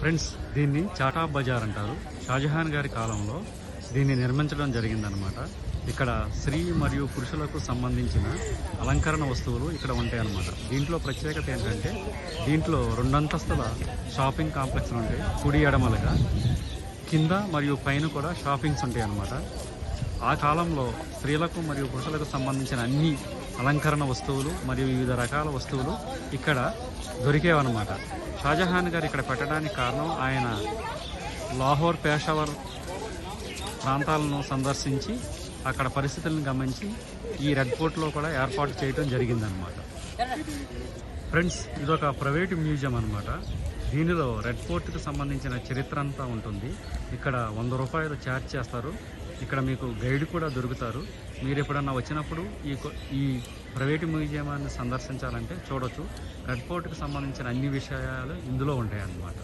Friends దీన్ని చాటా బజార్ అంటారు. షాజహాన్ గారి కాలంలో దీన్ని నిర్మించడం జరిగిందనమాట ఇక్కడ స్త్రీ మరియు పురుషులకు సంబంధించిన అలంకరణ వస్తువులు ఇక్కడ ఉంటాయి అన్నమాట దీంట్లో ప్రత్యేకత ఏంటంటే దీంట్లో రెండంతస్తుల షాపింగ్ కాంప్లెక్స్లు ఉంటాయి కుడి ఎడమలుగా. కింద మరియు పైన కూడా షాపింగ్స్ ఉంటాయి అన్నమాట ఆ కాలంలో స్త్రీలకు మరియు పురుషులకు సంబంధించిన అన్ని అలంకరణ వస్తువులు మరియు వివిధ రకాల వస్తువులు ఇక్కడ దొరికేవన్నమాట. షాజహాన్ గారు ఇక్కడ పెట్టడానికి కారణం ఆయన లాహోర్ పేషావర్ ప్రాంతాలను సందర్శించి అక్కడ పరిస్థితులను గమనించి ఈ రెడ్ ఫోర్ట్లో కూడా ఏర్పాటు చేయడం జరిగిందనమాట ఫ్రెండ్స్ ఇదొక ప్రైవేట్ మ్యూజియం అనమాట దీనిలో రెడ్ ఫోర్ట్కి సంబంధించిన చరిత్ర అంతా ఉంటుంది. ఇక్కడ వంద రూపాయలు ఛార్జ్ చేస్తారు. ఇక్కడ మీకు గైడ్ కూడా దొరుకుతారు. మీరు ఎప్పుడన్నా వచ్చినప్పుడు ఈ ఈ ప్రైవేట్ మ్యూజియాన్ని సందర్శించాలంటే చూడొచ్చు. రెడ్ ఫోర్ట్కి సంబంధించిన అన్ని విషయాలు ఇందులో ఉంటాయి అన్నమాట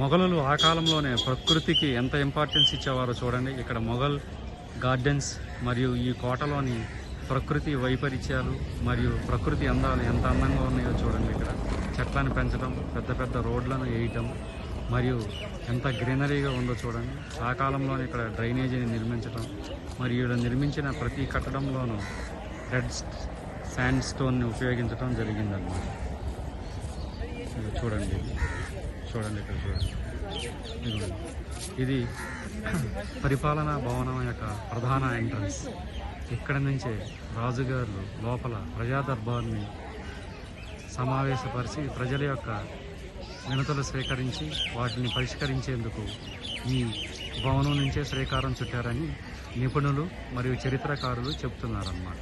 మొఘలులు ఆ కాలంలోనే ప్రకృతికి ఎంత ఇంపార్టెన్స్ ఇచ్చేవారో చూడండి. ఇక్కడ మొఘల్ గార్డెన్స్ మరియు ఈ కోటలోని ప్రకృతి వైపరీత్యాలు మరియు ప్రకృతి అందాలు ఎంత అందంగా ఉన్నాయో చూడండి ఇక్కడ. చెట్లను పెంచడం పెద్ద పెద్ద రోడ్లను వేయటం మరియు ఎంత గ్రీనరీగా ఉందో చూడండి. ఆ కాలంలోనే ఇక్కడ డ్రైనేజీని నిర్మించడం మరియు ఇక్కడ నిర్మించిన ప్రతి కట్టడంలోనూ రెడ్ శాండ్ స్టోన్ని ఉపయోగించడం జరిగిందన్నమాట. ఇది చూడండి. చూడండి ఇక్కడ చూడండి. ఇది పరిపాలనా భవనం యొక్క ప్రధాన ఎంట్రన్స్. ఇక్కడ నుంచే రాజుగారులు లోపల ప్రజా దర్బార్ని సమావేశపరిచి ప్రజల యొక్క వినతులు స్వీకరించి వాటిని పరిష్కరించేందుకు ఈ భవనం నుంచే శ్రీకారం చుట్టారని నిపుణులు మరియు చరిత్రకారులు చెప్తున్నారన్నమాట.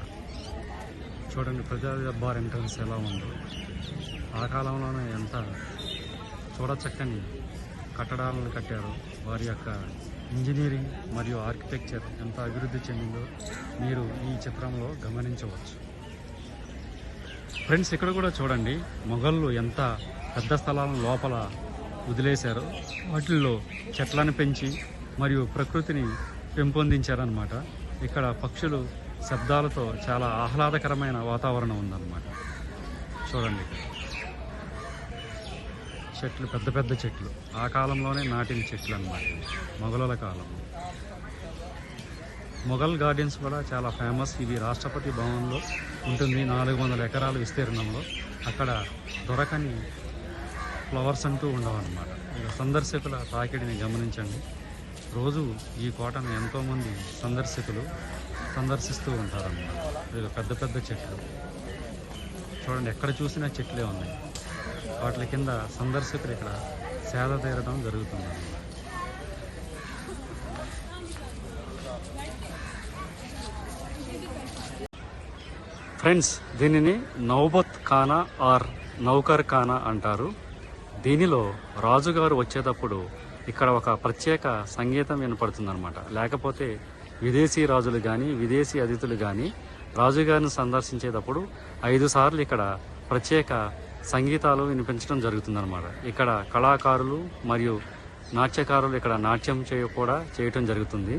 చూడండి ప్రజా దర్బార్ ఎంట్రన్స్ ఎలా ఉందో. ఆ కాలంలోనే ఎంత చూడచక్కని కట్టడాలను కట్టారు. వారి యొక్క ఇంజనీరింగ్ మరియు ఆర్కిటెక్చర్ ఎంత అభివృద్ధి చెందిందో మీరు ఈ చిత్రంలో గమనించవచ్చు. ఫ్రెండ్స్ ఇక్కడ కూడా చూడండి మొఘళ్ళు ఎంత పెద్ద స్థలాలను లోపల వదిలేశారు. వాటిల్లో చెట్లను పెంచి మరియు ప్రకృతిని పెంపొందించారనమాట ఇక్కడ పక్షులు శబ్దాలతో చాలా ఆహ్లాదకరమైన వాతావరణం ఉందన్నమాట. చూడండి ఇక్కడ. చెట్లు పెద్ద పెద్ద చెట్లు. ఆ కాలంలోనే నాటిన చెట్లు అన్నమాట మొఘలుల కాలం. మొఘల్ గార్డెన్స్ కూడా చాలా ఫేమస్. ఇవి రాష్ట్రపతి భవన్లో ఉంటుంది. నాలుగు వందల ఎకరాల విస్తీర్ణంలో. అక్కడ దొరకని ఫ్లవర్స్ అంటూ ఉండవన్నమాట. ఇక సందర్శకుల తాకిడిని గమనించండి. రోజు ఈ కోటను ఎంతోమంది సందర్శకులు సందర్శిస్తూ ఉంటారన్నమాట. ఇక పెద్ద పెద్ద చెట్లు. చూడండి ఎక్కడ చూసినా చెట్లే ఉన్నాయి. వాటి కింద సందర్శకులు ఇక్కడ సేద తీరడం జరుగుతుంది. ఫ్రెండ్స్ దీనిని నౌబత్ ఖానా ఆర్ నౌకర్ ఖానా అంటారు. దీనిలో రాజుగారు వచ్చేటప్పుడు ఇక్కడ ఒక ప్రత్యేక సంగీతం వినపడుతుందన్నమాట. లేకపోతే విదేశీ రాజులు కానీ విదేశీ అతిథులు కానీ రాజుగారిని సందర్శించేటప్పుడు ఐదు సార్లు ఇక్కడ ప్రత్యేక సంగీతాలు వినిపించడం జరుగుతుందన్నమాట. ఇక్కడ కళాకారులు మరియు నాట్యకారులు ఇక్కడ నాట్యం చేయ కూడా చేయటం జరుగుతుంది.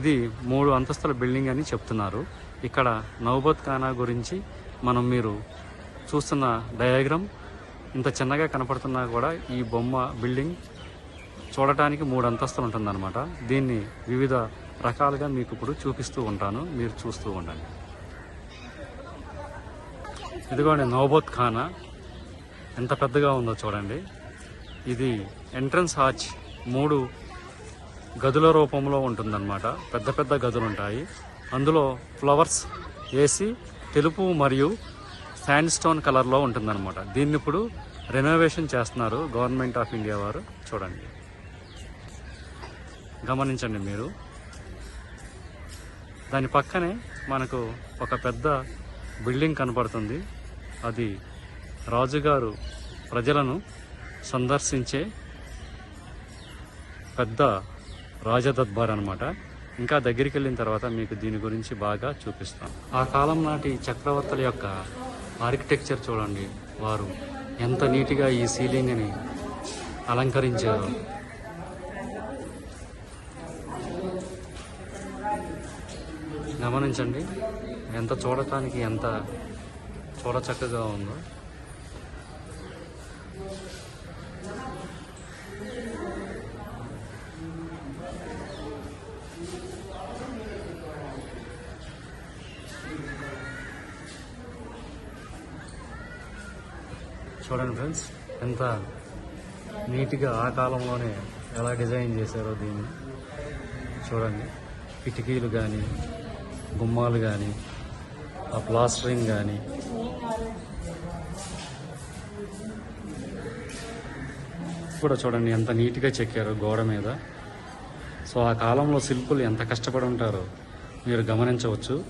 ఇది మూడు అంతస్తుల బిల్డింగ్ అని చెప్తున్నారు. ఇక్కడ నౌబత్ ఖానా గురించి మనం మీరు చూస్తున్న డయాగ్రామ్ ఇంత చిన్నగా కనపడుతున్నా కూడా ఈ బొమ్మ బిల్డింగ్ చూడటానికి మూడు అంతస్తులు ఉంటుందన్నమాట. దీన్ని వివిధ రకాలుగా మీకు ఇప్పుడు చూపిస్తూ ఉంటాను. మీరు చూస్తూ ఉండండి. ఇదిగోండి నోబోత్ ఖానా. ఎంత పెద్దగా ఉందో చూడండి. ఇది ఎంట్రన్స్ హాచ్ మూడు గదుల రూపంలో ఉంటుందన్నమాట. పెద్ద పెద్ద గదులు ఉంటాయి. అందులో ఫ్లవర్స్ వేసి తెలుపు మరియు శాండ్ స్టోన్ కలర్లో ఉంటుందన్నమాట. దీన్ని ఇప్పుడు రెనోవేషన్ చేస్తున్నారు గవర్నమెంట్ ఆఫ్ ఇండియా వారు. చూడండి. గమనించండి మీరు. దాని పక్కనే మనకు ఒక పెద్ద బిల్డింగ్ కనపడుతుంది. అది రాజుగారు ప్రజలను సందర్శించే పెద్ద రాజదర్బార్ అనమాట ఇంకా దగ్గరికి వెళ్ళిన తర్వాత మీకు దీని గురించి బాగా చూపిస్తాను. ఆ కాలం నాటి చక్రవర్తుల యొక్క ఆర్కిటెక్చర్ చూడండి వారు ఎంత నీట్గా ఈ సీలింగ్ని అలంకరించారు. గమనించండి ఎంత చూడటానికి ఎంత చూడ చక్కగా ఉందో. చూడండి ఫ్రెండ్స్ ఎంత నీట్గా ఆ కాలంలోనే ఎలా డిజైన్ చేశారో దీన్ని. చూడండి కిటికీలు కానీ గుమ్మాలు కానీ ఆ ప్లాస్టరింగ్ కానీ కూడా చూడండి ఎంత నీట్గా చెక్కారు గోడ మీద. సో ఆ కాలంలో శిల్పులు ఎంత కష్టపడి ఉంటారో మీరు గమనించవచ్చు.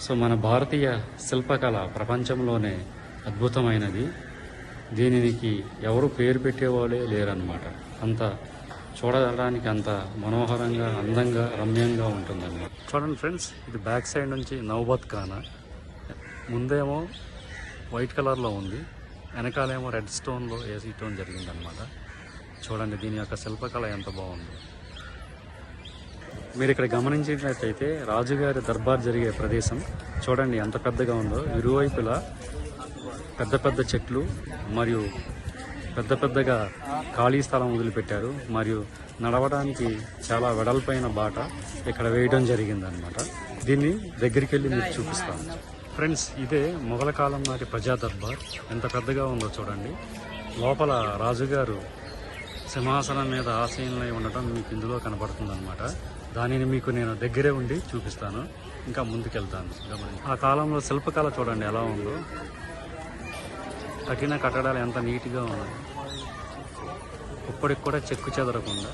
సో మన భారతీయ శిల్పకళ ప్రపంచంలోనే అద్భుతమైనది. దీనికి ఎవరు పేరు పెట్టేవాళ్ళే లేరనమాట అంత చూడడానికి అంత మనోహరంగా అందంగా రమ్యంగా ఉంటుందన్నమాట. చూడండి ఫ్రెండ్స్ ఇది బ్యాక్ సైడ్ నుంచి నవబత్ ఖానా. ముందేమో వైట్ కలర్లో ఉంది వెనకాలేమో రెడ్ స్టోన్లో వేసేయటం జరిగిందనమాట చూడండి దీని యొక్క శిల్పకళ ఎంత బాగుందో. మీరు ఇక్కడ గమనించినట్లయితే రాజుగారి దర్బార్ జరిగే ప్రదేశం చూడండి ఎంత పెద్దగా ఉందో. ఇరువైపులా పెద్ద పెద్ద చెట్లు మరియు పెద్ద పెద్దగా ఖాళీ స్థలం వదిలిపెట్టారు. మరియు నడవడానికి చాలా వెడల్పైన బాట ఇక్కడ వేయడం జరిగిందనమాట దీన్ని దగ్గరికి వెళ్ళి మీకు చూపిస్తాను. ఫ్రెండ్స్ ఇదే మొఘల కాలం నాటి ప్రజా దర్బార్. ఎంత పెద్దగా ఉందో చూడండి. లోపల రాజుగారు సింహాసనం మీద ఆశయంలో ఉండటం మీకు ఇందులో కనబడుతుందన్నమాట. దానిని మీకు నేను దగ్గరే ఉండి చూపిస్తాను. ఇంకా ముందుకెళ్తాను. ఆ కాలంలో శిల్పకళ చూడండి ఎలా ఉందో. కఠిన కట్టడాలు ఎంత నీట్గా ఉన్నాయి. ఇప్పటికి కూడా చెక్కు చెదరకుండా.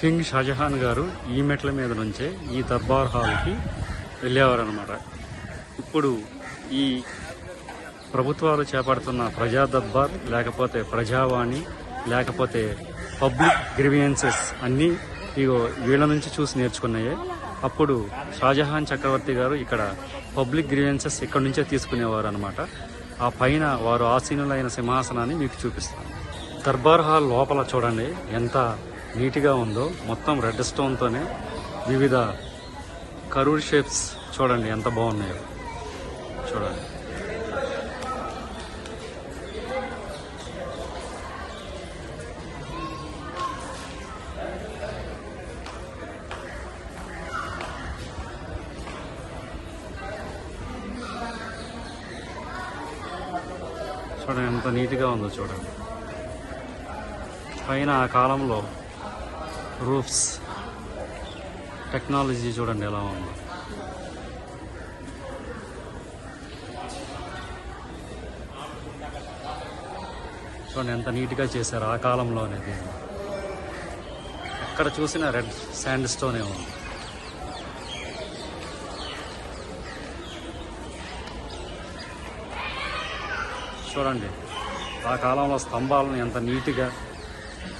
కింగ్ షాజహాన్ గారు ఈ మెట్ల మీద నుంచే ఈ దర్బార్ హాల్కి వెళ్ళేవారు అనమాట ఇప్పుడు ఈ ప్రభుత్వాలు చేపడుతున్న ప్రజా దర్బార్ లేకపోతే ప్రజావాణి లేకపోతే పబ్లిక్ గ్రివియన్సెస్ అన్నీ ఇగో వీళ్ళ నుంచి చూసి నేర్చుకున్నాయే. అప్పుడు షాజహాన్ చక్రవర్తి గారు ఇక్కడ పబ్లిక్ గ్రివియన్సెస్ ఇక్కడ నుంచే తీసుకునేవారు అనమాట ఆ పైన వారు ఆసీనులైన సింహాసనాన్ని మీకు చూపిస్తాను. దర్బార్ హాల్ లోపల చూడండి ఎంత నీట్గా ఉందో. మొత్తం రెడ్ స్టోన్తోనే వివిధ కరూర్ షేప్స్ చూడండి ఎంత బాగున్నాయో. చూడండి. చూడండి ఎంత నీట్గా ఉందో చూడండి. పైన ఆ కాలంలో రూఫ్స్ టెక్నాలజీ చూడండి ఎలా ఉందో. చూడండి ఎంత నీట్గా చేశారు ఆ కాలంలోనే దీన్ని ఎక్కడ చూసినా రెడ్ శాండ్ స్టోనే ఉంది. చూడండి. ఆ కాలంలో స్తంభాలను ఎంత నీట్గా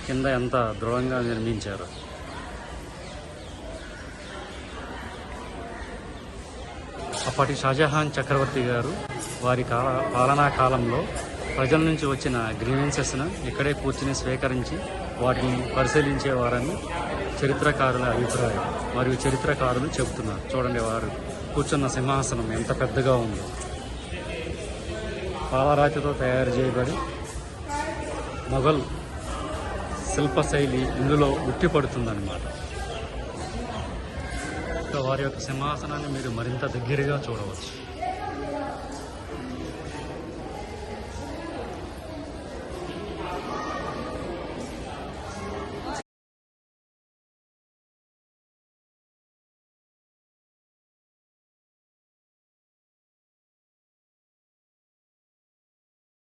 కింద ఎంత దృఢంగా నిర్మించారు. అప్పటి షాజహాన్ చక్రవర్తి గారు వారి కాల పాలనా కాలంలో ప్రజల నుంచి వచ్చిన గ్రీవెన్సెస్ను ఇక్కడే కూర్చుని స్వీకరించి వాటిని పరిశీలించేవారని చరిత్రకారుల అభిప్రాయం. మరియు చరిత్రకారులు చెబుతున్నారు. చూడండి వారు కూర్చున్న సింహాసనం ఎంత పెద్దగా ఉందో. పాలరాతితో తయారు చేయబడి మొఘల్ శిల్పశైలి ఇందులో ఉట్టిపడుతుందన్నమాట వారి యొక్క సింహాసనాన్ని మీరు మరింత దగ్గరగా చూడవచ్చు.